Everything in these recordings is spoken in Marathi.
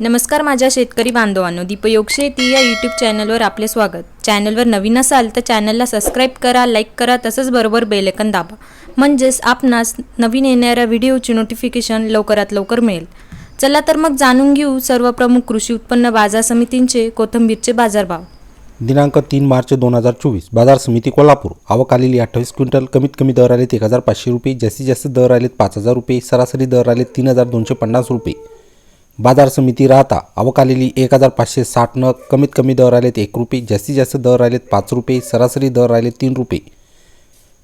नमस्कार माझ्या शेतकरी बांधवांनो दीपयोग शेती या यूट्यूब चॅनलवर आपले स्वागत. चॅनलवर नवीन असाल तर चॅनलला सबस्क्राईब करा लाईक करा तसंच बरोबर बेलेकन दाबा. म्हणजेच आपणास नवीन येणाऱ्या व्हिडिओची नोटिफिकेशन लवकरात लवकर मिळेल. चला तर मग जाणून घेऊ सर्व प्रमुख कृषी उत्पन्न बाजार समितींचे कोथिंबीरचे बाजारभाव. दिनांक तीन मार्च दोन हजार चोवीस बाजार समिती कोल्हापूर. आवक आलेली अठ्ठावीस क्विंटल कमीत कमी दर आलेत एक हजार पाचशे रुपये जास्तीत जास्त दर आलेत पाच हजार रुपये सरासरी दर आलेत तीन हजार दोनशे पन्नास रुपये. बाजार समिती राहता अवकालेली एक हजार पाचशे साठ नग कमीत कमी दर आलेत एक रुपये जास्तीत जास्त दर आलेत पाच रुपये सरासरी दर राहिले तीन रुपये.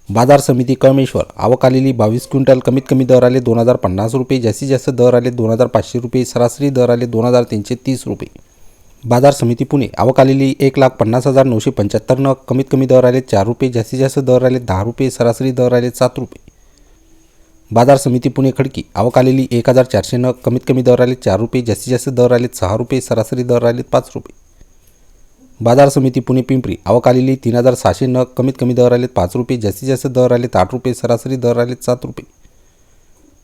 बाजार समिती कळमेश्वर अवकालेली बावीस क्विंटल कमीत कमी दर आले दोन हजार पन्नास रुपये जास्तीत जास्त दर आले दोन हजार पाचशे रुपये सरासरी दर आले दोन हजार तीनशे तीस रुपये. बाजार समिती पुणे अवकालेली एक लाख पन्नास हजार नऊशे पंच्याहत्तर नग कमीत कमी दर आले चार रुपये जास्तीत जास्त दर आले दहा रुपये सरासरी दर आले सात रुपये. बाजार समिती पुणे खडकी. आवक आलेली एक हजार चारशे नग. कमीत कमी दर आले चार रुपये. जास्तीत जास्त दर आलेत सहा रुपये. सरासरी दर आलेत पाच रुपये. बाजार समिती पुणे पिंपरी. आवक आलेली तीन हजार सहाशे नग. कमीत कमी दर आलेत पाच रुपये. जास्तीत जास्त दर आले आठ रुपये. सरासरी दर आलेत सात रुपये.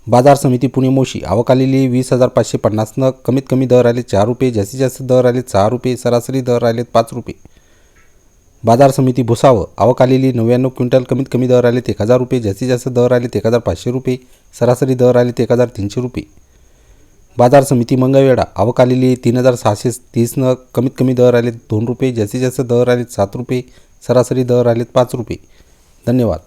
बाजार समिती पुणे मोशी. आवक आलेली वीस हजार पाचशे पन्नास नग. कमीत कमी दर आले चार रुपये. जास्तीत जास्त दर आले सहा रुपये. सरासरी दर आलेत पाच रुपये. बाजार समिती भुसावळ आवक आलेली नव्याण्णव क्विंटल कमीत कमी दर आलेत एक हजार रुपये. जास्तीत जास्त दर आलेत एक हजार पाचशे रुपये. सरासरी दर आलेत एक हजार तीनशे रुपये. बाजार समिती मंगळवेढा. आवक आलेली तीन हजार सहाशे तीस कमीत कमी दर आलेत दोन रुपये. जास्तीत जास्त दर आलेत सात रुपये. सरासरी दर आलेत पाच रुपये. धन्यवाद.